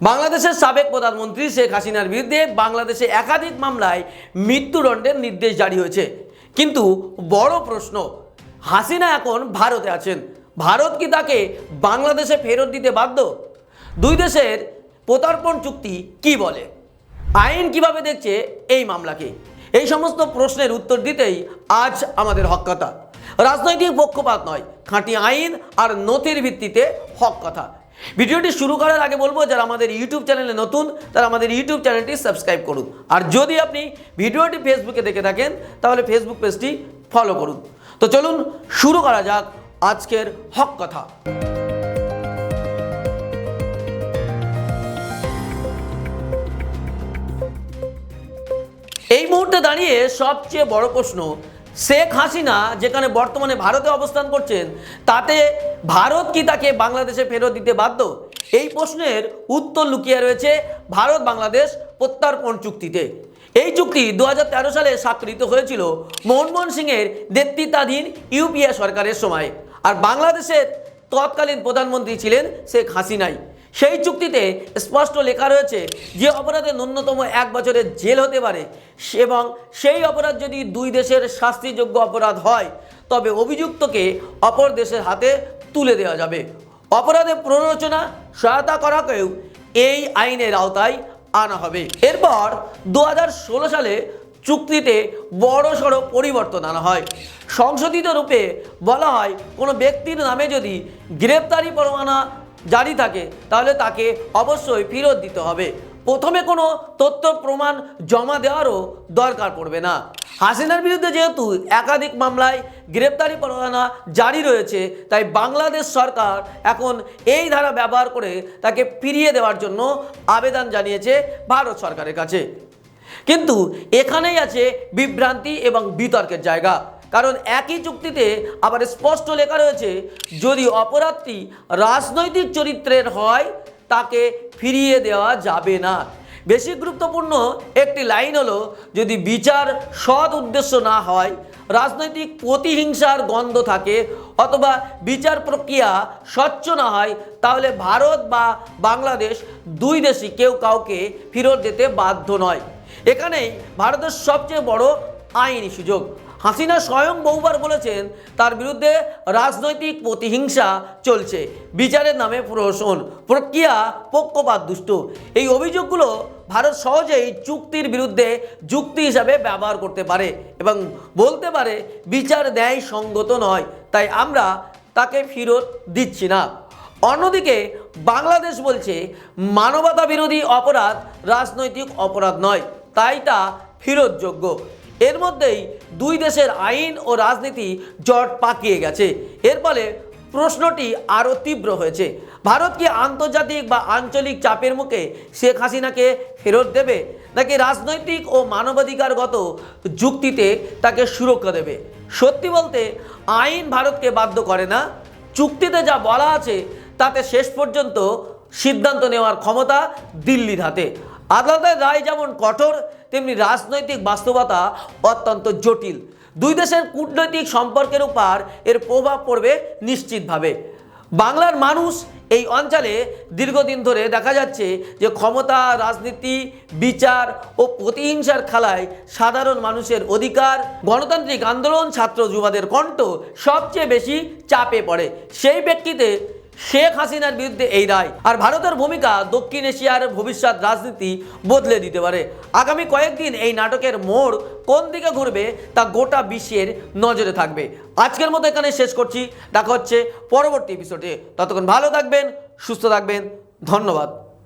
বাংলাদেশের সাবেক প্রধানমন্ত্রী শেখ হাসিনার বিরুদ্ধে বাংলাদেশে একাধিক মামলায় মৃত্যুদণ্ডের নির্দেশ জারি হয়েছে। কিন্তু বড় প্রশ্ন, হাসিনা এখন ভারতে আছেন। ভারত কি তাকে বাংলাদেশে ফেরত দিতে বাধ্য? দুই দেশের প্রতার্পণ চুক্তি কি বলে? আইন কীভাবে দেখছে এই মামলাকে? এই সমস্ত প্রশ্নের উত্তর দিতেই আজ আমাদের হক কথা। রাজনৈতিক পক্ষপাত নয়, খাঁটি আইন আর নথির ভিত্তিতে হক কথা। ভিডিওটি শুরু করার আগে বলব, যারা আমাদের ইউটিউব চ্যানেলে নতুন, তারা আমাদের ইউটিউব চ্যানেলটি সাবস্ক্রাইব করুন। আর যদি আপনি ভিডিওটি ফেসবুকে দেখে থাকেন, তাহলে ফেসবুক পেজটি ফলো করুন। তো চলুন, শুরু করা যাক আজকের হক কথা। এই মুহূর্তে দাঁড়িয়ে সবচেয়ে বড় প্রশ্ন শেখ হাসিনা যেখানে বর্তমানে ভারতে অবস্থান করছেন, তাতে ভারত কি তাকে বাংলাদেশে ফেরত দিতে বাধ্য? এই প্রশ্নের উত্তর লুকিয়ে রয়েছে ভারত বাংলাদেশ প্রত্যার্পণ চুক্তিতে। এই চুক্তি দু হাজার তেরো সালে স্বাক্ষরিত হয়েছিল মনমোহন সিংয়ের নেতৃত্বাধীন ইউপিএ সরকারের সময়। আর বাংলাদেশের তৎকালীন প্রধানমন্ত্রী ছিলেন শেখ হাসিনাই। সেই চুক্তিতে স্পষ্ট লেখা রয়েছে যে অপরাধে ন্যূনতম এক বছরের জেল হতে পারে এবং সেই অপরাধ যদি দুই দেশের শাস্তিযোগ্য অপরাধ হয়, তবে অভিযুক্তকে অপর দেশের হাতে তুলে দেওয়া যাবে। অপরাধে প্ররোচনা সহায়তা করাকেও এই আইনের আওতায় আনা হবে। এরপর দু হাজার ষোলো সালে চুক্তিতে বড় সড়ো পরিবর্তন আনা হয়। সংশোধিত রূপে বলা হয়, কোনো ব্যক্তির নামে যদি গ্রেপ্তারি পরোয়ানা জারি থাকে, তাহলে তাকে অবশ্যই ফেরত দিতে হবে। প্রথমে কোনো তথ্য প্রমাণ জমা দেওয়ারও দরকার পড়বে না। হাসিনার বিরুদ্ধে যেহেতু একাধিক মামলায় গ্রেপ্তারি পরোয়ানা জারি রয়েছে, তাই বাংলাদেশ সরকার এখন এই ধারা ব্যবহার করে তাকে ফিরিয়ে দেওয়ার জন্য আবেদন জানিয়েছে ভারত সরকারের কাছে। কিন্তু এখানেই আছে বিভ্রান্তি এবং বিতর্কের জায়গা। কারণ একই চুক্তিতে আবার স্পষ্ট লেখা রয়েছে, যদি অপরাধটি রাজনৈতিক চরিত্রের হয়, তাকে ফিরিয়ে দেওয়া যাবে না। বেশি গুরুত্বপূর্ণ একটি লাইন হলো, যদি বিচার সৎ উদ্দেশ্য না হয়, রাজনৈতিক প্রতিহিংসার গন্ধ থাকে, অথবা বিচার প্রক্রিয়া স্বচ্ছ না হয়, তাহলে ভারত বা বাংলাদেশ দুই দেশই কেউ কাউকে ফেরত দিতে বাধ্য নয়। এখানেই ভারতের সবচেয়ে বড় আইনি সুযোগ। হাসিনা স্বয়ং বহুবার বলেছেন তার বিরুদ্ধে রাজনৈতিক প্রতিহিংসা চলছে। বিচারের নামে প্রহসন, প্রক্রিয়া পক্ষপাত দুষ্ট। এই অভিযোগগুলো ভারত সহজেই চুক্তির বিরুদ্ধে যুক্তি হিসাবে ব্যবহার করতে পারে এবং বলতে পারে বিচার ন্যায় সঙ্গত নয়, তাই আমরা তাকে ফেরত দিচ্ছি না। অন্যদিকে বাংলাদেশ বলছে মানবতা বিরোধী অপরাধ রাজনৈতিক অপরাধ নয়, তাই তা ফেরতযোগ্য। এর মধ্যেই দুই দেশের আইন ও রাজনীতি জট পাকিয়ে গেছে। এর ফলে প্রশ্নটি আরও তীব্র হয়েছে। ভারত কি আন্তর্জাতিক বা আঞ্চলিক চাপের মুখে শেখ হাসিনাকে ফেরত দেবে, নাকি রাজনৈতিক ও মানবাধিকারগত যুক্তিতে তাকে সুরক্ষা দেবে? সত্যি বলতে, আইন ভারতকে বাধ্য করে না। চুক্তিতে যা বলা আছে, তাতে শেষ পর্যন্ত সিদ্ধান্ত নেওয়ার ক্ষমতা দিল্লির হাতে। আদালতের রায় যেমন কঠোর, তেমনি রাজনৈতিক বাস্তবতা অত্যন্ত জটিল। দুই দেশের কূটনৈতিক সম্পর্কের উপর এর প্রভাব পড়বে নিশ্চিতভাবে। বাংলার মানুষ এই অঞ্চলে দীর্ঘদিন ধরে দেখা যাচ্ছে যে ক্ষমতা, রাজনীতি, বিচার ও প্রতিহিংসার খেলায় সাধারণ মানুষের অধিকার, গণতান্ত্রিক আন্দোলন ছাত্র যুবাদের কণ্ঠ সবচেয়ে বেশি চাপে পড়ে। সেই ব্যক্তিতে শেখ হাসিনার বিরুদ্ধে এই রায়। আর ভারতের ভূমিকা দক্ষিণ এশিয়ার ভবিষ্যৎ রাজনীতি বদলে দিতে পারে। আগামী কয়েকদিন এই নাটকের মোড় কোন দিকে ঘুরবে তা গোটা বিশ্বের নজরে থাকবে। আজকের মতো এখানে শেষ করছি। দেখা হচ্ছে পরবর্তী এপিসোডে ততক্ষণ ভালো থাকবেন, সুস্থ থাকবেন। ধন্যবাদ।